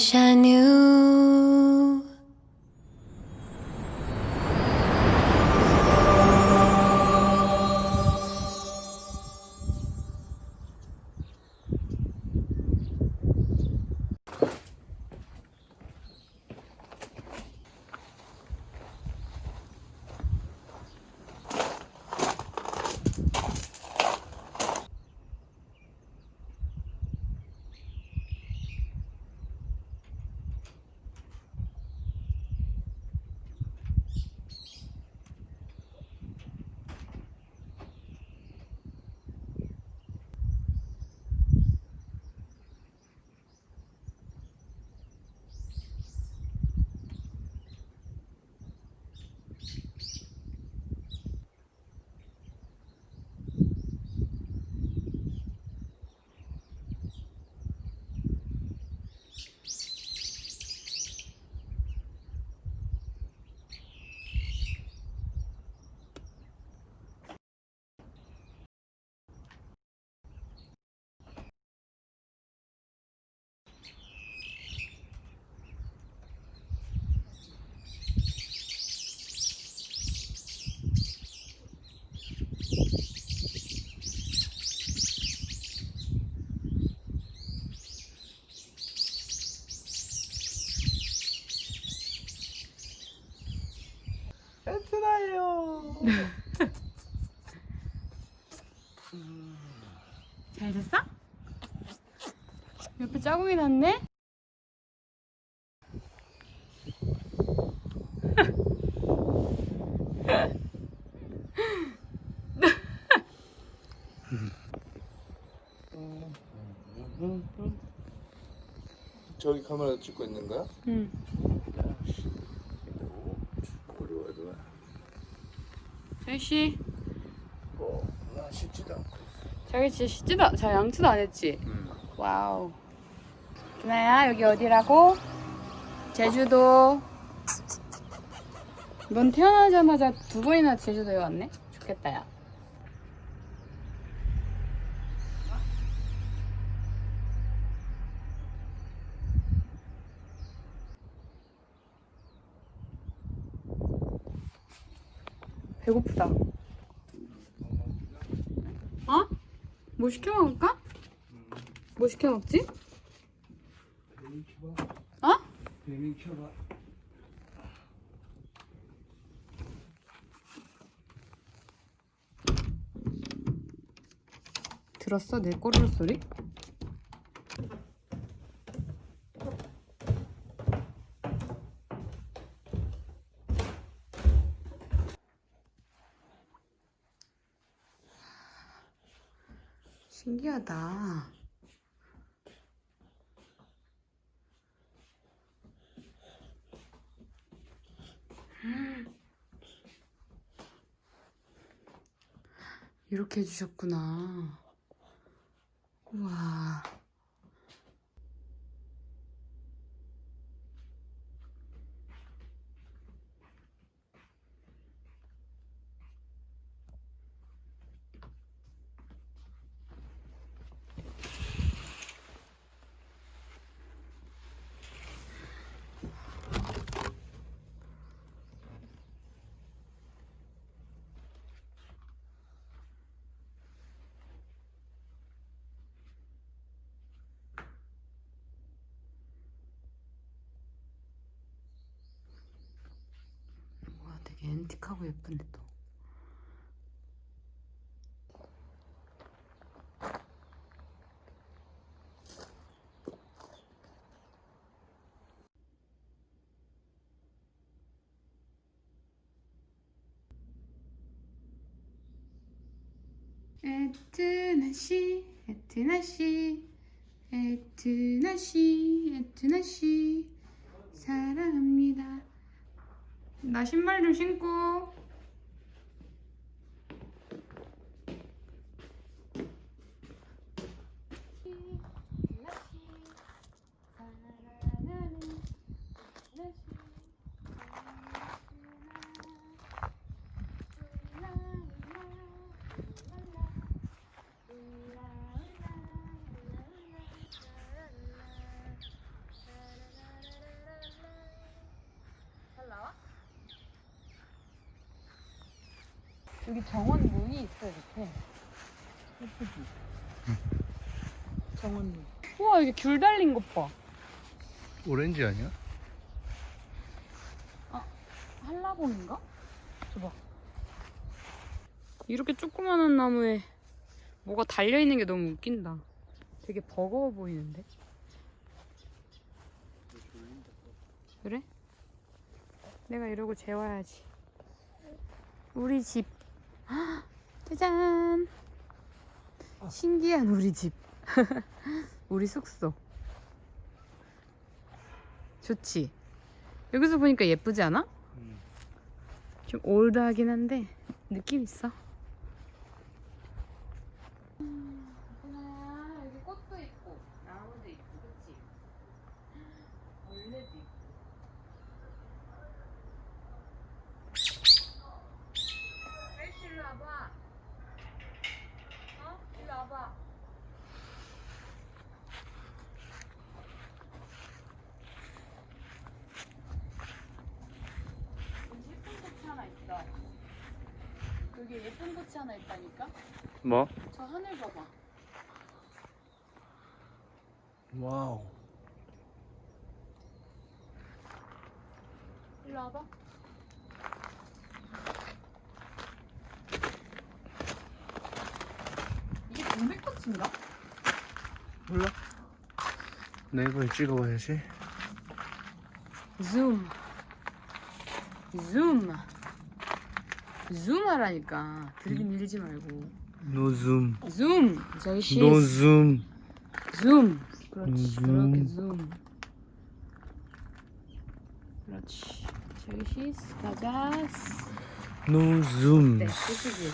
wish I knew. 베트나요. 잘 잤어? 옆에 자국이 났네? 저기 카메라 찍고 있는 거야? 응. 어려워도. 저희씨, 어, 나 쉽지도 않고. 자기 진짜 씻지도, 자 양치도 안 했지? 응. 와우. 준아야, 여기 어디라고? 제주도. 넌 태어나자마자 두 번이나 제주도에 왔네? 좋겠다, 야. 배고프다. 어? 뭐 시켜 먹을까? 뭐 시켜 먹지? 어? 들었어? 내 꼬르륵 소리? 신기하다. 이렇게 해주셨구나. 우와. 와, 되게 앤틱하고 예쁜데 또. 에트나 씨, 에트나 씨, 에트나 씨, 에트나 씨, 사랑합니다. 나 신발 좀 신고. 여기 정원 문이 있어 이렇게. 예쁘지? 정원 문. 우와 여기 귤 달린 것 봐. 오렌지 아니야? 한라봉인가? 줘봐. 이렇게 조그마한 나무에 뭐가 달려있는 게 너무 웃긴다. 되게 버거워 보이는데? 그래? 내가 이러고 재워야지. 우리 집. 헉, 짜잔! 신기한 우리 집. 우리 숙소. 좋지? 여기서 보니까 예쁘지 않아? 좀 올드하긴 한데 느낌 있어. 아, 여기 꽃도 있고 나무도 있고, 그렇지? 벌레도 있고. 헬시 일로 와봐. 어? 일로 와봐. 여기 예쁜 꽃이 하나 있어. 여기 예쁜 꽃이 하나 있다니까? 뭐? 저 하늘 봐봐. 와우. 일로 와봐. 이게 동백꽃인가? 몰라? 네이버에 찍어봐야지. 줌. 줌. 줌 하라니까. 들긴 밀지 말고. 노줌. 줌. 저기 시. 노줌. 줌. 그렇지. 줌. 그렇게 줌. 그렇지. 저기 시. 가자. 노줌. 네, 끝이지.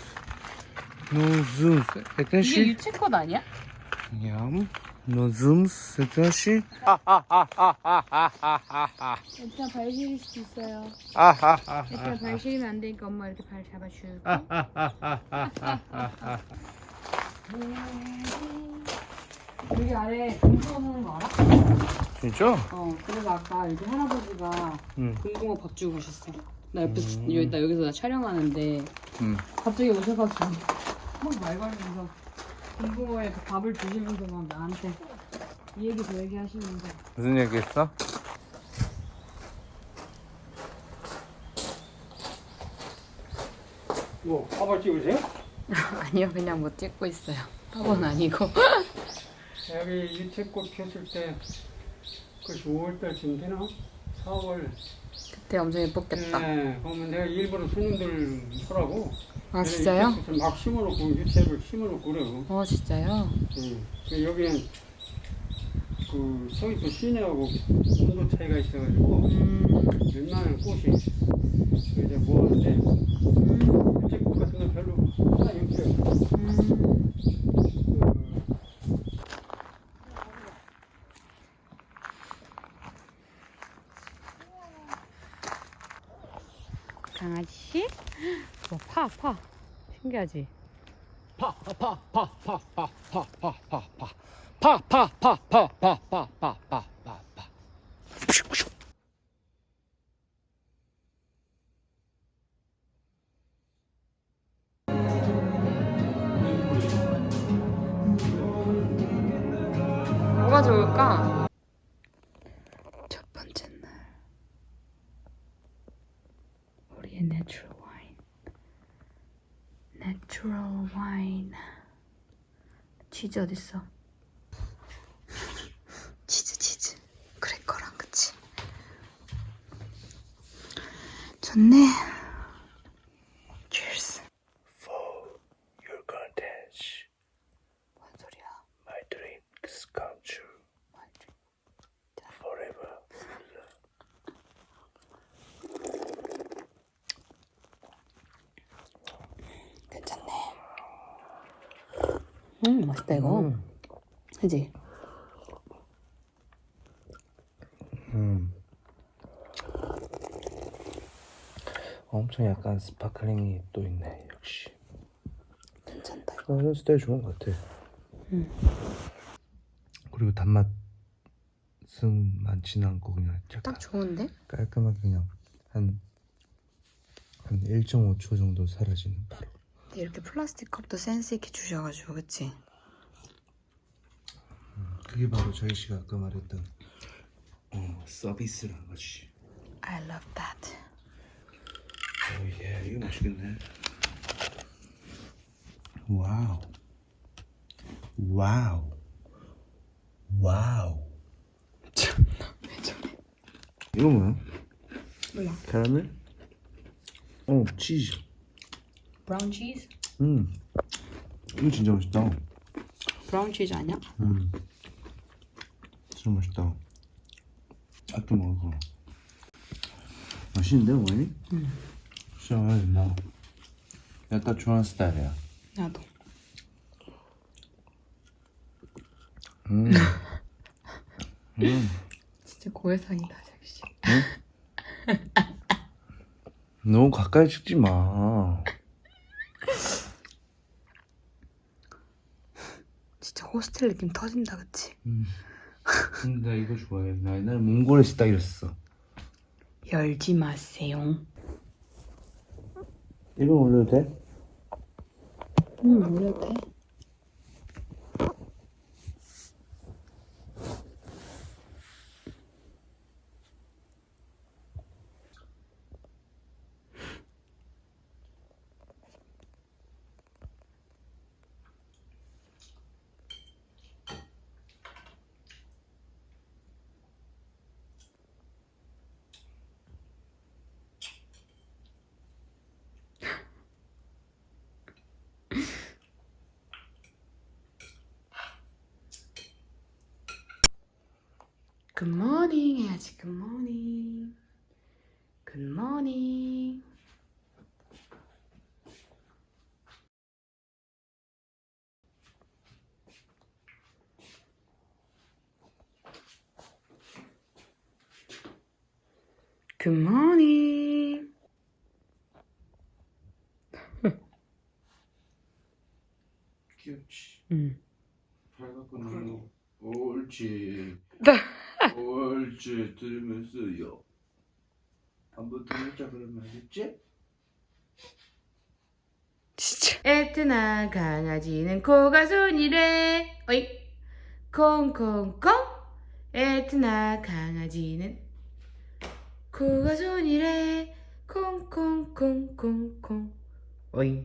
노줌. 이게 세타시. 유채꽃 아니야? 얌. 노줌. 세타시. 일단 발 시릴 수 있어요. 일단 발 시리면 안 되니까 엄마 이렇게 발 잡아줄게. 여기 아래 금붕어 먹는 거 알아? 진짜? 어, 그래서 아까 여기 할아버지가 응. 금붕어 밥 주고 가셨어. 나 옆에서 여기 나 여기서 나 촬영하는데 응. 갑자기 오셔가지고 막 말발면서 금붕어에 그 밥을 주시면서 막 나한테 이 얘기 저 얘기 하시면서 무슨 얘기 했어? 뭐 밥을 찍으세요? 아니요 그냥 뭐 찍고 있어요. 밥은 아니고. 여기 유채꽃 폈을 때 그것이 5월달쯤 되나? 4월 그때 엄청 예뻤겠다. 네 그러면 내가 일부러 손님들 하라고 아 진짜요? 유채꽃을 막 심어놓고 유채를 심어놓고 그래요 어 진짜요? 네. 그 여기는 그 서귀포 시내하고 온도 차이가 있어가지고 음, 웬만한 꽃이 그 이제 모았는데 음, 유채꽃 같은 건 별로 하나 없어요 음. 강아지? 뭐 파, 파. 신기하지? 파파 파 파 파 파 파 파 파 파 파 파 파 파 뭐가 좋을까? 첫 번째 날. 우리의 내추럴 와인. 내추럴 와인. 치즈 어딨어? 치즈 치즈. 크래커랑 그치? 좋네. 음, 맛있다 이거. 그지? 음. 엄청 약간 스파클링이 또 있네 역시. 괜찮다. 그런 스타일 좋은 것 같아. 음. 그리고 단맛은 많지는 않고 그냥 약간 딱 좋은데? 깔끔하게 그냥 한, 한 1.5초 정도 사라지는 바로. 이렇게 플라스틱 컵도 센스 있게 주셔가지고 그치? 그게 바로 저희 씨가 아까 말했던 어, 서비스라는 거지. I love that. 오예 이거 맛있겠네. 와우. 와우. 와우. 왜 저래? 이거 뭐야? 몰라. 캐러멜? 어 치즈. 브라운 치즈? 음. 이거 진짜 맛있다. 브라운 치즈 아니야? 음. 진짜 맛있다. 아껴 먹어. 맛있는데 와인이? 응. 진짜 뭐. 내가 딱 좋아하는 스타일이야. 나도. 음. 음. 진짜 고해상이다 자기씨. 너무 가까이 찍지 마. 진짜 호스텔 느낌 터진다 그치? 근데 나 이거 좋아해. 나 옛날에 몽골에서 딱 이랬어. 열지 마세요. 이거 올려도 돼? 응 올려도 돼. 굿모닝 해야지 굿모닝. 굿모닝. 굿모닝. 귀엽지. 응. 발 갖고 놀고. 옳지. 네. 들으면서요. 한번 더 해자 그러면 알겠지? 진짜. 에트나 강아지는 코가 손이래. 어이. 콩콩콩. 에트나 강아지는 코가 손이래. 콩콩콩콩콩. 어이.